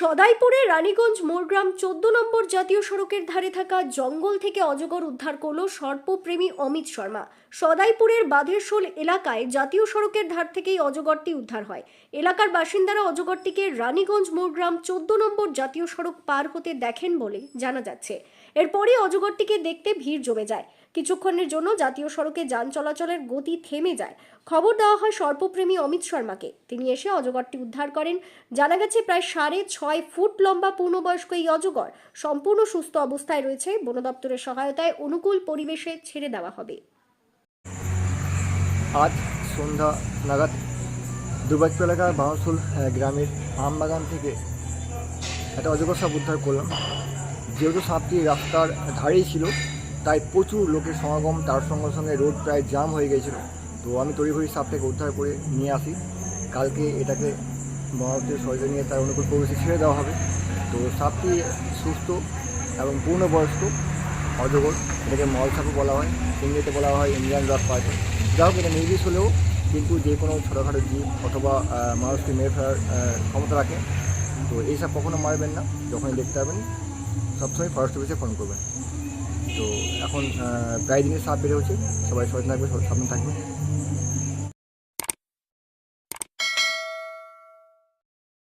সদাইপুরে রানীগঞ্জ মোরগ্রাম চোদ্দ নম্বর জাতীয় সড়কের ধারে থাকা জঙ্গল থেকে অজগর উদ্ধার করল সর্পপ্রেমী অমিত শর্মা। সদাইপুরের বাঁধেরশোল এলাকায় জাতীয় সড়কের ধার থেকেই অজগরটি উদ্ধার হয়। এলাকার বাসিন্দারা অজগরটিকে রানীগঞ্জ মোরগ্রাম চোদ্দ নম্বর জাতীয় সড়ক পার হতে দেখেন বলে জানা যাচ্ছে। এরপরই অজগরটিকে দেখতে ভিড় জমে যায়। কিছুক্ষণের জন্য জাতীয় সড়কে যান চলাচলের গতি থেমে যায়। খবর দেওয়া হয় সর্পপ্রেমী অমিত শর্মাকে। তিনি এসে অজগরটি উদ্ধার করেন। জানা গেছে, প্রায় সাড়ে ছয় ফুট লম্বা পূর্ণবয়স্ক এই অজগর সম্পূর্ণ সুস্থ অবস্থায় রয়েছে। বন দপ্তরের সহায়তায় অনুকূল পরিবেশে ছেড়ে দেওয়া হবে। আজ সন্ধ্যা নাগাদ দুবাইপুর এলাকার বাউসুল গ্রামের আমবাগান থেকে একটা অজগর সাপ উদ্ধার করলাম। যেহেতু সাপটি রাস্তার ধারেই ছিল তাই প্রচুর লোকের সমাগম, তার সঙ্গে সঙ্গে রোড প্রায় জাম হয়ে গেছিল। তো আমি তড়িঘড়ি সাপটাকে উদ্ধার করে নিয়ে আসি। কালকে এটাকে বনদপ্তরের সহযোগী নিয়ে তার অনুকূল পরিবেশে ছেড়ে দেওয়া হবে। তো সাপটি সুস্থ এবং পূর্ণবয়স্ক, অজগর, এটাকে মল সাপও বলা হয় ইংরেজিতে বলা হয় ইন্ডিয়ান রক পার্টি যা হোক, এটা নির্বিষ হলেও কিন্তু যে কোনো ছোটোখাটো জীব অথবা মানুষকে মেরে ফেলার ক্ষমতা রাখে। তো এইসব কখনো মারবেন না, যখনই দেখতে পাবেন। সবসময় ফরেস্ট অফিসে ফোন করবেন। তো এখন প্রায় দিনের সাপ বেড়ে হচ্ছে সবাই সচেতন থাকবে সাবধান থাকবে।